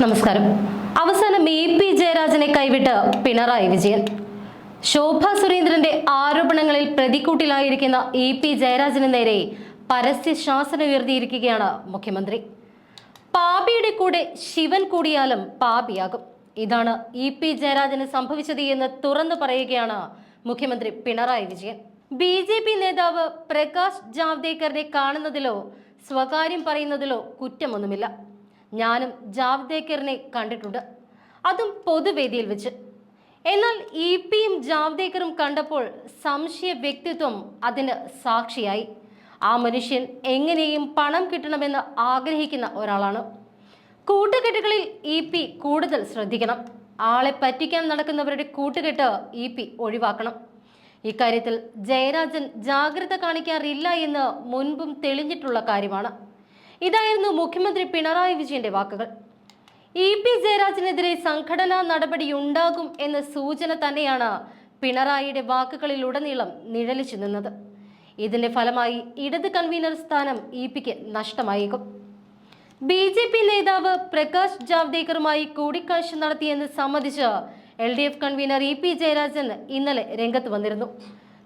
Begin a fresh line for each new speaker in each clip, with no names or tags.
നമസ്കാരം. അവസാനം A P ജയരാജനെ കൈവിട്ട് പിണറായി വിജയൻ. ശോഭ സുരേന്ദ്രന്റെ ആരോപണങ്ങളിൽ പ്രതിക്കൂട്ടിലായിരിക്കുന്ന എ പി ജയരാജന് നേരെ പരസ്യ ശാസന ഉയർത്തിയിരിക്കുകയാണ് മുഖ്യമന്ത്രി. പാപിയുടെ കൂടെ ശിവൻ കൂടിയാലും പാപിയാകും. ഇതാണ് ഇ പി ജയരാജന് സംഭവിച്ചത് എന്ന് തുറന്നു പറയുകയാണ് മുഖ്യമന്ത്രി Pinarayi Vijayan. B J P നേതാവ് പ്രകാശ് ജാവ്ദേക്കറിനെ കാണുന്നതിലോ സ്വകാര്യം പറയുന്നതിലോ കുറ്റമൊന്നുമില്ല. ഞാനും ജാവ്ദേക്കറിനെ കണ്ടിട്ടുണ്ട്. അതും പൊതുവേദിയിൽ വെച്ച്. എന്നാൽ ഇ പിയും ജാവ്ദേക്കറും കണ്ടപ്പോൾ സംശയ വ്യക്തിത്വം അതിന് സാക്ഷിയായി. ആ മനുഷ്യൻ എങ്ങനെയും പണം കിട്ടണമെന്ന് ആഗ്രഹിക്കുന്ന ഒരാളാണ്. കൂട്ടുകെട്ടുകളിൽ ഇ പി കൂടുതൽ ശ്രദ്ധിക്കണം. ആളെ പറ്റിക്കാൻ നടക്കുന്നവരുടെ കൂട്ടുകെട്ട് ഇ പി ഒഴിവാക്കണം. ഇക്കാര്യത്തിൽ ജയരാജൻ ജാഗ്രത കാണിക്കാറില്ല എന്ന് മുൻപും തെളിഞ്ഞിട്ടുള്ള കാര്യമാണ്. ഇതായിരുന്നു മുഖ്യമന്ത്രി പിണറായി വിജയന്റെ വാക്കുകൾ. ഇ പി ജയരാജനെതിരെ സംഘടനാ നടപടി ഉണ്ടാകും എന്ന സൂചന തന്നെയാണ് പിണറായിയുടെ വാക്കുകളിലുടനീളം നിഴലിച്ചു നിന്നത്. ഇതിന്റെ ഫലമായി ഇടത് കൺവീനർ സ്ഥാനം ഇ പിക്ക് നഷ്ടമായേക്കും. ബി ജെ പി നേതാവ് പ്രകാശ് ജാവ്ദേക്കറുമായി കൂടിക്കാഴ്ച നടത്തിയെന്ന് സമ്മതിച്ച് L D F convener E P Jayarajan ഇന്നലെ രംഗത്ത് വന്നിരുന്നു.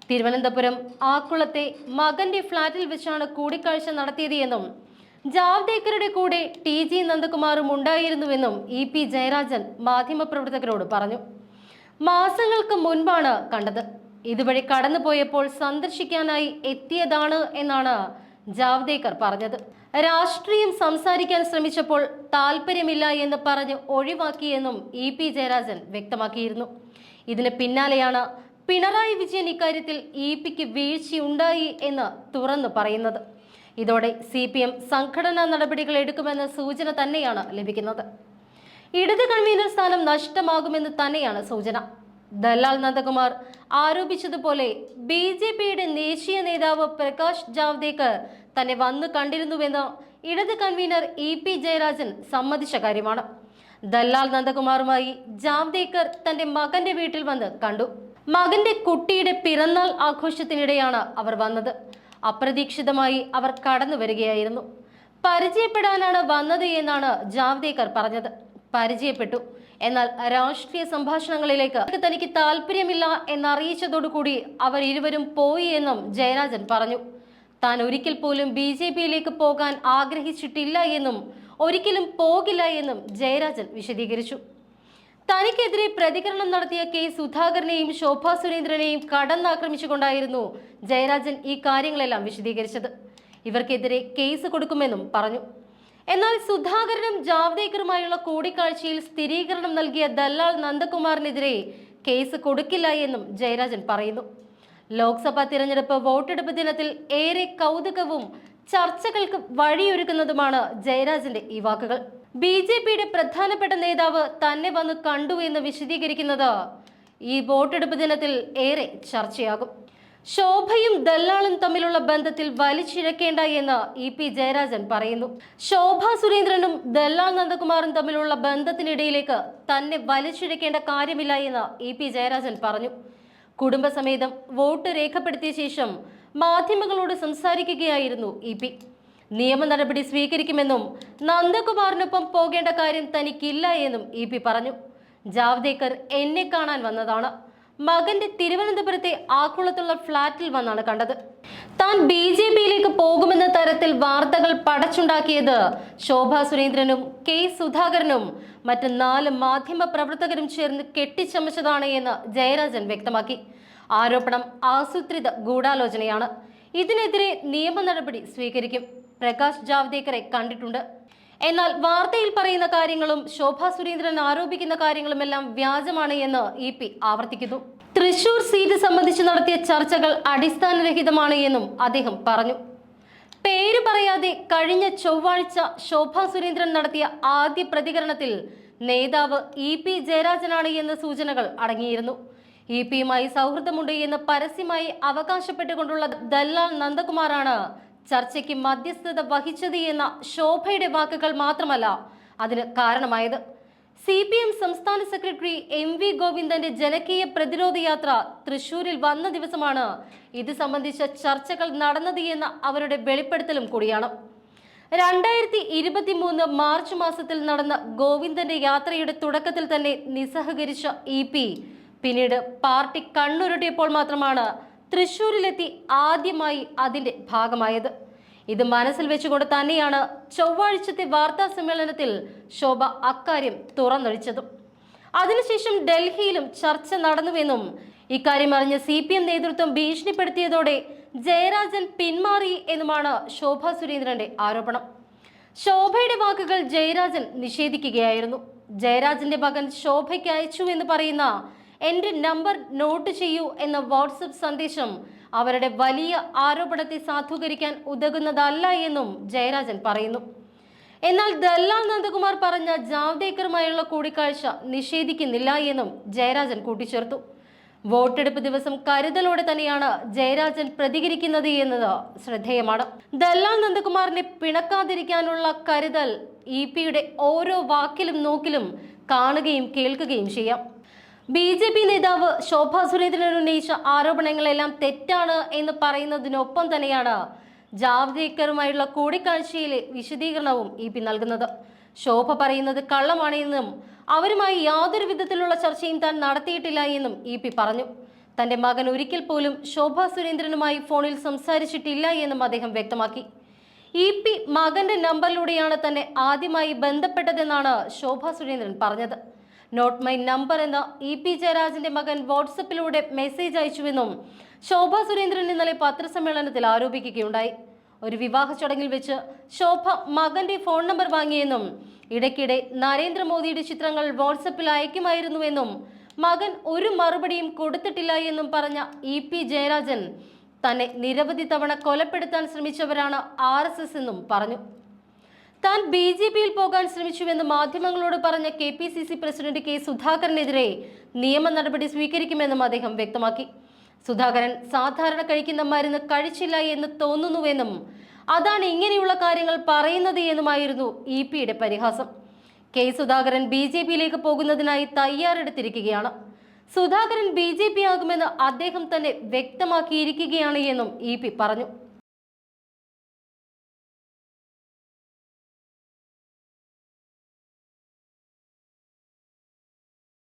തിരുവനന്തപുരം ആക്കുളത്തെ മകന്റെ ഫ്ളാറ്റിൽ വെച്ചാണ് കൂടിക്കാഴ്ച നടത്തിയത് എന്നും ജാവ്ദേക്കറുടെ കൂടെ ടി ജി നന്ദകുമാറും ഉണ്ടായിരുന്നുവെന്നും ഇ പി ജയരാജൻ മാധ്യമപ്രവർത്തകരോട് പറഞ്ഞു. മാസങ്ങൾക്ക് മുൻപാണ് കണ്ടത്. ഇതുവഴി കടന്നുപോയപ്പോൾ സന്ദർശിക്കാനായി എത്തിയതാണ് എന്നാണ് ജാവ്ദേക്കർ പറഞ്ഞത്. രാഷ്ട്രീയം സംസാരിക്കാൻ ശ്രമിച്ചപ്പോൾ താല്പര്യമില്ല എന്ന് പറഞ്ഞ് ഒഴിവാക്കിയെന്നും ഇ പി ജയരാജൻ വ്യക്തമാക്കിയിരുന്നു. ഇതിന് പിന്നാലെയാണ് പിണറായി വിജയൻ ഇക്കാര്യത്തിൽ ഇ പിക്ക് വീഴ്ചയുണ്ടായി എന്ന് തുറന്നു പറയുന്നത്. ഇതോടെ സി പി എം സംഘടനാ നടപടികൾ എടുക്കുമെന്ന സൂചന തന്നെയാണ് ലഭിക്കുന്നത്. ഇടത് കൺവീനർ സ്ഥാനം നഷ്ടമാകുമെന്ന് തന്നെയാണ് സൂചന. ദലാൽ നന്ദകുമാർ ആരോപിച്ചതുപോലെ ബി ജെ പിയുടെ ദേശീയ നേതാവ് പ്രകാശ് ജാവ്ദേക്കർ തന്നെ വന്നു കണ്ടിരുന്നുവെന്ന് ഇടത് കൺവീനർ ഇ പി ജയരാജൻ സമ്മതിച്ച കാര്യമാണ്. ദല്ലാൽ നന്ദകുമാറുമായി ജാവ്ദേക്കർ തന്റെ മകന്റെ വീട്ടിൽ വന്ന് കണ്ടു. മകന്റെ കുട്ടിയുടെ പിറന്നാൾ ആഘോഷത്തിനിടെയാണ് അവർ വന്നത്. അപ്രതീക്ഷിതമായി അവർ കടന്നു വരികയായിരുന്നു. പരിചയപ്പെടാനാണ് വന്നത് എന്നാണ് ജാവ്ദേക്കർ പറഞ്ഞത്. പരിചയപ്പെട്ടു. എന്നാൽ രാഷ്ട്രീയ സംഭാഷണങ്ങളിലേക്ക് തനിക്ക് താല്പര്യമില്ല എന്നറിയിച്ചതോടുകൂടി അവർ ഇരുവരും പോയി എന്നും ജയരാജൻ പറഞ്ഞു. താൻ ഒരിക്കൽ പോലും ബി ജെ പിയിലേക്ക് പോകാൻ ആഗ്രഹിച്ചിട്ടില്ല എന്നും ഒരിക്കലും പോകില്ല എന്നും ജയരാജൻ വിശദീകരിച്ചു. തനിക്കെതിരെ പ്രതികരണം നടത്തിയ കെ സുധാകരനെയും ശോഭാ സുരേന്ദ്രനെയും കടന്നാക്രമിച്ചുകൊണ്ടായിരുന്നു ജയരാജൻ ഈ കാര്യങ്ങളെല്ലാം വിശദീകരിച്ചത്. ഇവർക്കെതിരെ കേസ് കൊടുക്കുമെന്നും പറഞ്ഞു. എന്നാൽ സുധാകരനും ജാവ്ദേക്കറുമായുള്ള കൂടിക്കാഴ്ചയിൽ സ്ഥിരീകരണം നൽകിയ ദല്ലാൽ നന്ദകുമാറിനെതിരെ കേസ് കൊടുക്കില്ല എന്നും ജയരാജൻ പറയുന്നു. ലോക്സഭാ തിരഞ്ഞെടുപ്പ് വോട്ടെടുപ്പ് ദിനത്തിൽ ഏറെ കൗതുകവും ചർച്ചകൾക്ക് വഴിയൊരുക്കുന്നതുമാണ് ജയരാജന്റെ ഈ വാക്കുകൾ. ബി ജെ പിയുടെ പ്രധാനപ്പെട്ട നേതാവ് തന്നെ വന്ന് കണ്ടു എന്ന് വിശദീകരിക്കുന്നത് ഈ വോട്ടെടുപ്പ് ദിനത്തിൽ ഏറെ ചർച്ചയാകും. ശോഭയും ദല്ലാളും തമ്മിലുള്ള ബന്ധത്തിൽ വലിച്ചിഴക്കേണ്ട എന്ന് ഇ പി ജയരാജൻ പറയുന്നു. ശോഭ സുരേന്ദ്രനും ദല്ലാൾ നന്ദകുമാറും തമ്മിലുള്ള ബന്ധത്തിനിടയിലേക്ക് തന്നെ വലിച്ചിഴക്കേണ്ട കാര്യമില്ല എന്ന് ഇ പി ജയരാജൻ പറഞ്ഞു. കുടുംബസമേതം വോട്ട് രേഖപ്പെടുത്തിയ ശേഷം മാധ്യമങ്ങളോട് സംസാരിക്കുകയായിരുന്നു ഇ പി. നിയമ നടപടി സ്വീകരിക്കുമെന്നും നന്ദകുമാറിനൊപ്പം പോകേണ്ട കാര്യം തനിക്കില്ല എന്നും ഇ പി പറഞ്ഞു. ജാവ്ദേക്കർ എന്നെ കാണാൻ വന്നതാണ്. മകന്റെ തിരുവനന്തപുരത്തെ ആക്കുളത്തുള്ള ഫ്ളാറ്റിൽ വന്നാണ് കണ്ടത്. താൻ ബി ജെ പിയിലേക്ക് പോകുമെന്ന തരത്തിൽ വാർത്തകൾ പടച്ചുണ്ടാക്കിയത് ശോഭ സുരേന്ദ്രനും കെ സുധാകരനും. മറ്റ് നാല് മാധ്യമ പ്രവർത്തകരും ചേർന്ന് കെട്ടിച്ചമച്ചതാണ് എന്ന് ജയരാജൻ വ്യക്തമാക്കി. ആരോപണം ആസൂത്രിത ഗൂഢാലോചനയാണ്. ഇതിനെതിരെ നിയമ നടപടി സ്വീകരിക്കും. പ്രകാശ് ജാവ്ദേക്കറെ കണ്ടിട്ടുണ്ട്. എന്നാൽ വാർത്തയിൽ പറയുന്ന കാര്യങ്ങളും ശോഭ സുരേന്ദ്രൻ ആരോപിക്കുന്ന കാര്യങ്ങളുമെല്ലാം വ്യാജമാണ് എന്ന് ഇ പി ആവർത്തിക്കുന്നു. തൃശൂർ സീറ്റ് സംബന്ധിച്ച് നടത്തിയ ചർച്ചകൾ അടിസ്ഥാനരഹിതമാണ് എന്നും അദ്ദേഹം പറഞ്ഞു. പേര് പറയാതെ കഴിഞ്ഞ ചൊവ്വാഴ്ച ശോഭ സുരേന്ദ്രൻ നടത്തിയ ആദ്യ പ്രതികരണത്തിൽ നേതാവ് ഇ പി ജയരാജനാണ് എന്ന സൂചനകൾ അടങ്ങിയിരുന്നു. ഇ പിയുമായി സൗഹൃദമുണ്ട് എന്ന് പരസ്യമായി അവകാശപ്പെട്ടുകൊണ്ടുള്ള ദല്ലാൽ നന്ദകുമാറാണ് ചർച്ചയ്ക്ക് മധ്യസ്ഥത വഹിച്ചത് എന്ന ശോഭയുടെ വാക്കുകൾ മാത്രമല്ല അതിന് കാരണമായത്. സി പി എം സംസ്ഥാന സെക്രട്ടറി എം വി ഗോവിന്ദന്റെ ജനകീയ പ്രതിരോധ യാത്ര തൃശൂരിൽ വന്ന ദിവസമാണ് ഇത് സംബന്ധിച്ച ചർച്ചകൾ നടന്നത് എന്ന അവരുടെ വെളിപ്പെടുത്തലും കൂടിയാണ്. രണ്ടായിരത്തി ഇരുപത്തി മൂന്ന് മാർച്ച് മാസത്തിൽ നടന്ന ഗോവിന്ദന്റെ യാത്രയുടെ തുടക്കത്തിൽ തന്നെ നിസ്സഹകരിച്ച ഇ പി. പിന്നീട് പാർട്ടി കണ്ണുരുട്ടിയപ്പോൾ മാത്രമാണ് തൃശൂരിലെത്തി ആദ്യമായി അതിന്റെ ഭാഗമായത്. ഇത് മനസ്സിൽ വെച്ചുകൊണ്ട് തന്നെയാണ് ചൊവ്വാഴ്ചത്തെ വാർത്താ സമ്മേളനത്തിൽ ശോഭ അക്കാര്യം തുറന്നൊഴിച്ചതും അതിനുശേഷം ഡൽഹിയിലും ചർച്ച നടന്നുവെന്നും ഇക്കാര്യം അറിഞ്ഞ സി പി എം നേതൃത്വം ഭീഷണിപ്പെടുത്തിയതോടെ ജയരാജൻ പിന്മാറി എന്നുമാണ് ശോഭ സുരേന്ദ്രന്റെ ആരോപണം. ശോഭയുടെ വാക്കുകൾ ജയരാജൻ നിഷേധിക്കുകയായിരുന്നു. ജയരാജന്റെ മകൻ ശോഭയ്ക്ക് അയച്ചു എന്ന് പറയുന്ന എന്റെ നമ്പർ നോട്ട് ചെയ്യൂ എന്ന വാട്സപ്പ് സന്ദേശം അവരുടെ വലിയ ആരോപണത്തെ സാധൂകരിക്കാൻ ഉതകുന്നതല്ല എന്നും ജയരാജൻ പറയുന്നു. എന്നാൽ ദല്ലാൽ നന്ദകുമാർ പറഞ്ഞ ജാവ്ദേക്കറുമായുള്ള കൂടിക്കാഴ്ച നിഷേധിക്കുന്നില്ല എന്നും ജയരാജൻ കൂട്ടിച്ചേർത്തു. വോട്ടെടുപ്പ് ദിവസം കരുതലോടെ തന്നെയാണ് ജയരാജൻ പ്രതികരിക്കുന്നത് എന്നത് ശ്രദ്ധേയമാണ്. ദല്ലാൽ നന്ദകുമാറിനെ പിണക്കാതിരിക്കാനുള്ള കരുതൽ ഇ പിയുടെ ഓരോ വാക്കിലും നോക്കിലും കാണുകയും കേൾക്കുകയും ചെയ്യാം. ബി ജെ പി നേതാവ് ശോഭ സുരേന്ദ്രൻ ഉന്നയിച്ച ആരോപണങ്ങളെല്ലാം തെറ്റാണ് എന്ന് പറയുന്നതിനൊപ്പം തന്നെയാണ് ജാവ്ദേക്കറുമായുള്ള കൂടിക്കാഴ്ചയിലെ വിശദീകരണവും ഇ പി നൽകുന്നത്. ശോഭ പറയുന്നത് കള്ളമാണെന്നും അവരുമായി യാതൊരു വിധത്തിലുള്ള ചർച്ചയും താൻ നടത്തിയിട്ടില്ല എന്നും ഇ പി പറഞ്ഞു. തന്റെ മകൻ ഒരിക്കൽ പോലും ശോഭ സുരേന്ദ്രനുമായി ഫോണിൽ സംസാരിച്ചിട്ടില്ല എന്നും അദ്ദേഹം വ്യക്തമാക്കി. ഇ പി മകന്റെ നമ്പറിലൂടെയാണ് തന്നെ ആദ്യമായി ബന്ധപ്പെട്ടതെന്നാണ് ശോഭ സുരേന്ദ്രൻ പറഞ്ഞത്. നോട്ട് മൈ നമ്പർ എന്ന ഇ പി ജയരാജന്റെ മകൻ വാട്സപ്പിലൂടെ മെസ്സേജ് അയച്ചുവെന്നും ശോഭ സുരേന്ദ്രൻ ഇന്നലെ പത്രസമ്മേളനത്തിൽ ആരോപിക്കുകയുണ്ടായി. ഒരു വിവാഹ ചടങ്ങിൽ വെച്ച് ശോഭ മകന്റെ ഫോൺ നമ്പർ വാങ്ങിയെന്നും ഇടയ്ക്കിടെ നരേന്ദ്രമോദിയുടെ ചിത്രങ്ങൾ വാട്സപ്പിൽ അയക്കുമായിരുന്നുവെന്നും മകൻ ഒരു മറുപടിയും കൊടുത്തിട്ടില്ല എന്നും പറഞ്ഞ ഇ പി ജയരാജൻ തന്നെ നിരവധി തവണ കൊലപ്പെടുത്താൻ ശ്രമിച്ചവരാണ് ആർ എന്നും പറഞ്ഞു. താൻ ബി ജെ പിയിൽ പോകാൻ ശ്രമിച്ചുവെന്ന് മാധ്യമങ്ങളോട് പറഞ്ഞ K P C C president K സുധാകരനെതിരെ നിയമ നടപടി സ്വീകരിക്കുമെന്നും അദ്ദേഹം വ്യക്തമാക്കി. സുധാകരൻ സാധാരണ കഴിക്കുന്ന മരുന്ന് കഴിച്ചില്ല എന്ന് തോന്നുന്നുവെന്നും അതാണ് ഇങ്ങനെയുള്ള കാര്യങ്ങൾ പറയുന്നത് എന്നുമായിരുന്നു ഇ പിയുടെ പരിഹാസം. കെ സുധാകരൻ ബി ജെ പിയിലേക്ക് പോകുന്നതിനായി തയ്യാറെടുത്തിരിക്കുകയാണ്. സുധാകരൻ ബി ജെ പി ആകുമെന്ന് അദ്ദേഹം തന്നെ വ്യക്തമാക്കിയിരിക്കുകയാണ് എന്നും ഇ പി പറഞ്ഞു.